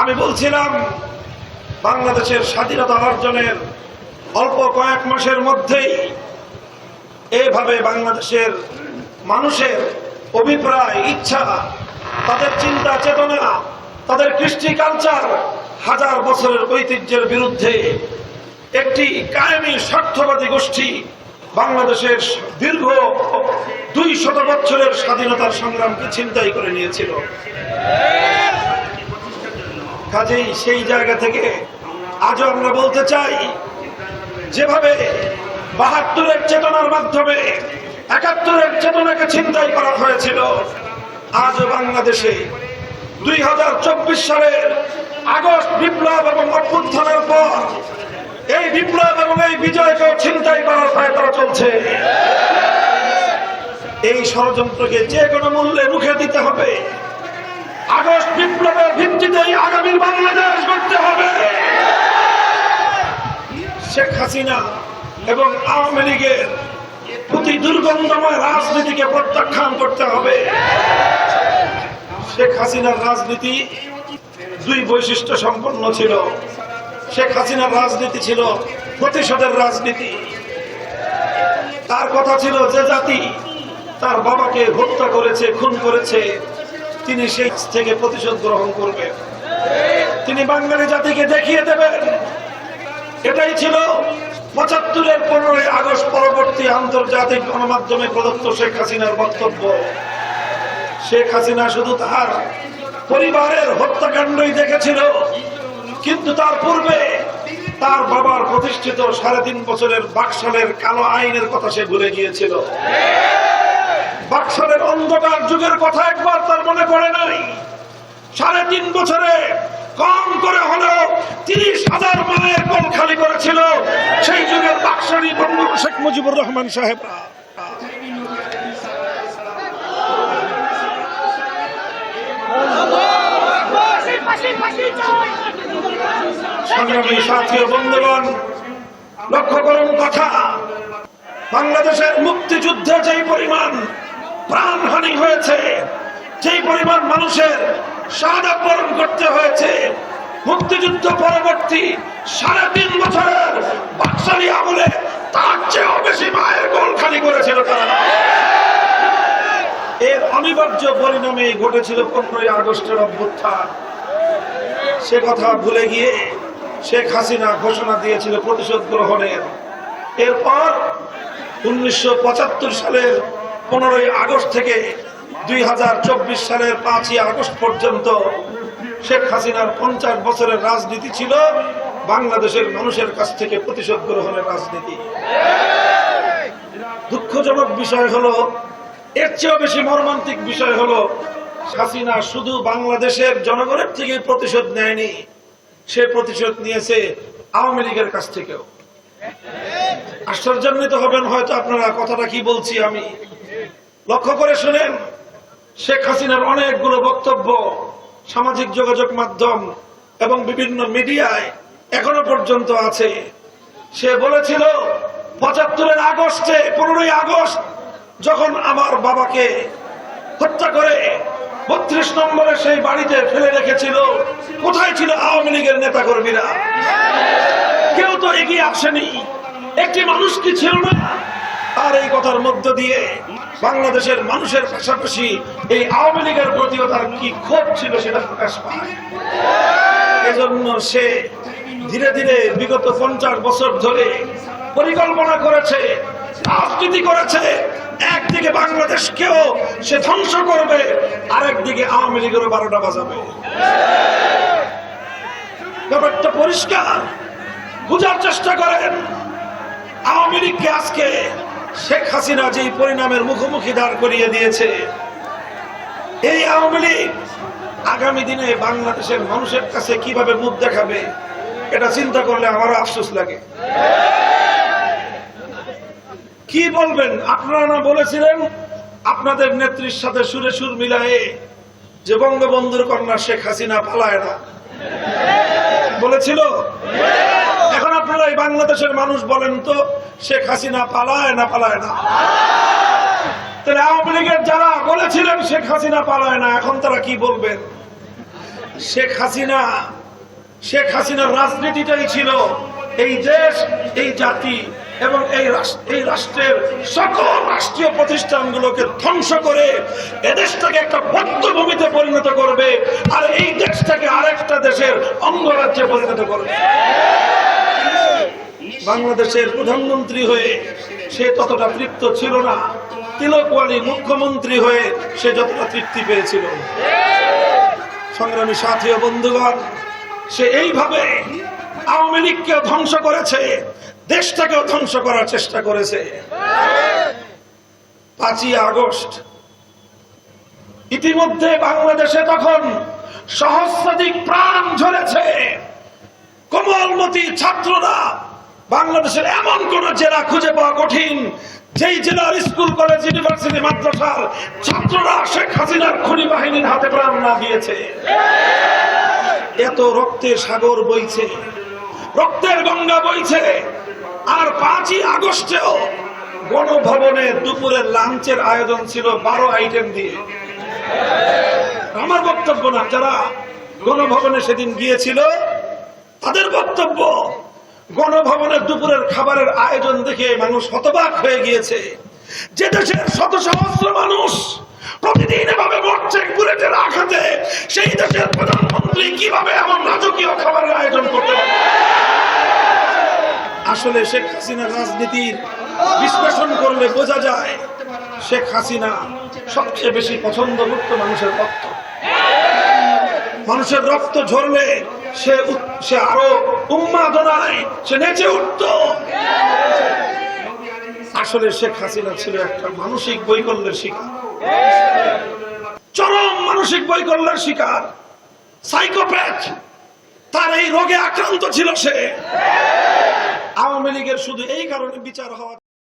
আমি বলছিলাম, বাংলাদেশের স্বাধীনতা অর্জনের অল্প কয়েক মাসের মধ্যেই এভাবে বাংলাদেশের মানুষের অভিপ্রায়, ইচ্ছা, তাদের চিন্তা, চেতনা, তাদের কৃষ্টি কালচার হাজার বছরের ঐতিহ্যের বিরুদ্ধে একটি কায়েমি স্বার্থবাদী গোষ্ঠী বাংলাদেশের দীর্ঘ দুই শত বছরের স্বাধীনতার সংগ্রামকে ছিনতাই করে নিয়েছিল। কাজেই সেই জায়গা থেকে আজও আমরা বলতে চাই, যেভাবে বাহাত্তরের চেতনার মাধ্যমে একাত্তরের চেতনাকে ছিনতাই করা হয়েছিল, আজ বাংলাদেশে দুই হাজার চব্বিশ সালের আগস্ট বিপ্লব এবং অভ্যুত্থানের পর এই বিপ্লব এবং এই বিজয়কে ছিনতাই করার প্রয়ত্ন চলছে। এই ষড়যন্ত্রকে যে কোনো মূল্যে রুখে দিতে হবে। আগস্ট বিপ্লবের ভিত্তিতেই আগামী বাংলাদেশ গড়তে হবে। শেখ হাসিনা এবং আওয়ামী লীগের প্রতি দুর্গন্ধময় রাজনীতিকে প্রত্যাখ্যান করতে হবে। শেখ হাসিনার রাজনীতি দুই বৈশিষ্ট্য সম্পন্ন ছিল। শেখ হাসিনার রাজনীতি ছিল প্রতিশোধের রাজনীতি। তার কথা ছিল যে জাতি তার বাবাকে হত্যা করেছে, খুন করেছে তিনি সেই থেকে প্রতিশোধ গ্রহণ করবেন তিনি বাঙালি জাতিকে দেখিয়ে দেবেন। এটাই ছিল পঁচাত্তরের পনেরোই আগস্ট পরবর্তী আন্তর্জাতিক গণমাধ্যমে প্রদত্ত শেখ হাসিনার বক্তব্য। শেখ হাসিনা শুধু তার পরিবারের হত্যাকাণ্ডই দেখেছিল, কিন্তু তার পূর্বে তার বাবার প্রতিষ্ঠিত সাড়ে তিন বছরের বাকশালের কালো আইনের কথা সে ভুলে গিয়েছিল। বাকশালের অন্ধকার যুগের কথা একবার তার মনে পড়ে নাই। সাড়ে তিন বছরে কম করে হলেও তিরিশ হাজার মায়ের কোল খালি করেছিল সেই যুগের বাকশালী বঙ্গ শেখ মুজিবুর রহমান সাহেবরা। লক্ষ্য করুন কথা। বাংলাদেশের মুক্তিযুদ্ধে যেই পরিমাণ প্রাণহানি হয়েছে। যেই পরিমাণ মানুষের শাহাদাত বরণ করতে হয়েছে, মুক্তিযুদ্ধ পরবর্তী সাড়ে তিন বছরের বাকশালী আমলে তার চেয়েও বেশি মায়ের গোল খালি করেছিল তারা। এর অনিবার্য পরিণামে ঘটেছিল পনেরোই আগস্টের অভ্যুত্থান। সে কথা ভুলে গিয়ে শেখ হাসিনা ঘোষণা দিয়েছিল প্রতিশোধ গ্রহণের। এরপর উনিশশো পঁচাত্তর সালের পনেরোই আগস্ট থেকে দুই হাজার চব্বিশ সালের পাঁচই আগস্ট পর্যন্ত শেখ হাসিনার পঞ্চাশ বছরের রাজনীতি ছিল বাংলাদেশের মানুষের কাছ থেকে প্রতিশোধ গ্রহণের রাজনীতি। দুঃখজনক বিষয় হলো, এর চেয়েও বেশি মর্মান্তিক বিষয় হলো, হাসিনা শুধু বাংলাদেশের জনগণের থেকে প্রতিশোধ নেয়নি, সে প্রতিশোধ নিয়েছে আওয়ামী লীগের কাছ থেকেও। আশ্চর্যান্বিত হবেন হয়তো আপনারা, কথাটা কি বলছি আমি? লক্ষ্য করে শুনেন, শেখ হাসিনার অনেকগুলো বক্তব্য, সামাজিক যোগাযোগ মাধ্যম এবং বিভিন্ন মিডিয়ায় এখনও পর্যন্ত আছে। সে বলেছিল, পঁচাত্তরের আগস্টে, পনেরোই আগস্ট, যখন আমার বাবাকে হত্যা করে বত্রিশ নম্বরে সেই বাড়িতে ফেলে রেখেছিল, কোথায় ছিল আওয়ামী লীগের নেতা কর্মীরা কেউ তো এগিয়ে আসেনি। একটি মানুষ কি ছিল না? আর এই কথার মধ্য দিয়ে বাংলাদেশের মানুষের পাশাপাশি এই আওয়ামী লীগের প্রতিও তার কি ক্ষোভ ছিল সেটা প্রকাশ পায়। এজন্য সে ধীরে ধীরে বিগত পঞ্চাশ বছর ধরে পরিকল্পনা করেছে, রাজনীতি করেছে, একদিকে বাংলাদেশকেও সে ধ্বংস করবে, আরেকদিকে আওয়ামী লীগেরও বারোটা বাজাবে। ব্যাপারটা পরিষ্কার, বুঝার চেষ্টা করেন, আওয়ামী লীগকে আজকে শেখ হাসিনা যেই পরিণামের মুখোমুখি দাঁড় করিয়ে দিয়েছে, এই আওয়ামী লীগ আগামী দিনে বাংলাদেশের মানুষের কাছে কীভাবে মুখ দেখাবে, এটা চিন্তা করলে আমারও আফসোস লাগে। কি বলবেন? আপনারা না বলেছিলেন, আপনাদের নেত্রীর সাথে সুরে সুর মিলায়ে যে বঙ্গবন্ধুর কন্যা শেখ হাসিনা পালায় না? বলেছিল? এখন আপনারা এই বাংলাদেশের মানুষ বলেন তো, শেখ হাসিনা পালায় না পালায় না? তাহলে আওয়ামী লীগের যারা বলেছিলেন শেখ হাসিনা পালায় না, এখন তারা কি বলবেন? শেখ হাসিনা, শেখ হাসিনার রাজনীতিটাই ছিল এই দেশ, এই জাতি এবং এই এই রাষ্ট্রের সকল রাষ্ট্রীয় প্রতিষ্ঠানগুলোকে ধ্বংস করে এদেশটাকে একটা বদ্ধভূমিতে পরিণত করবে আর এই দেশটাকে আরেকটা দেশের অঙ্গরাজ্যে পরিণত করবে। বাংলাদেশের প্রধানমন্ত্রী হয়ে সে ততটা তৃপ্ত ছিল না। তিলকওয়ালি মুখ্যমন্ত্রী হয়ে সে যতটা তৃপ্তি পেয়েছিল। সংগ্রামী সাথী ও বন্ধুগণ, সে এইভাবে আওয়ামী লীগকেও ধ্বংস করেছে, দেশটাকেও ধ্বংস করার চেষ্টা করেছে। পাঁচই আগস্ট, ইতিমধ্যে বাংলাদেশে তখন সহস্রাধিক প্রাণ ঝরেছে। কোমলমতি ছাত্ররা বাংলাদেশের এমন কোন জেলা খুঁজে পাওয়া কঠিন, যেই জেলার স্কুল, কলেজ, ইউনিভার্সিটি, মাদ্রাসার ছাত্ররা শেখ হাসিনার খুনি বাহিনীর হাতে প্রাণ না দিয়েছে। এত রক্তের সাগর বইছে, রক্তের গঙ্গা বইছে, আর পাঁচই আগস্টেও গণভবনে দুপুরের লাঞ্চের আয়োজন ছিল বারো আইটেম দিয়ে। আমার বক্তব্য না, যারা গণভবনে সেদিন গিয়েছিল, তাদের বক্তব্য গণভবনের দুপুরের খাবারের আয়োজন দেখে মানুষ হতবাক হয়ে গিয়েছে। যে দেশের শত সহস্র মানুষ প্রতিদিন এভাবে মরছে বুলেটের আঘাতে, সেই দেশের প্রধানমন্ত্রী কীভাবে এমন রাজকীয় খাবারের আয়োজন করতে পারে? আসলে শেখ হাসিনার রাজনীতির বিশ্লেষণ করলে বোঝা যায়, শেখ হাসিনা সবচেয়ে বেশি পছন্দ করত মানুষের রক্ত মানুষের রক্ত ঝরলে সে সে আরও উন্মাদনায় সে নেচে উঠত। আসলে শেখ হাসিনা ছিল একটা মানসিক বৈকল্যের শিকার। চরম মানসিক বৈকল্যের শিকার। সাইকোপ্যাথ, তার এই রোগে আক্রান্ত ছিল সে। আওয়ামী লীগের শুধু এই কারণে বিচার হওয়া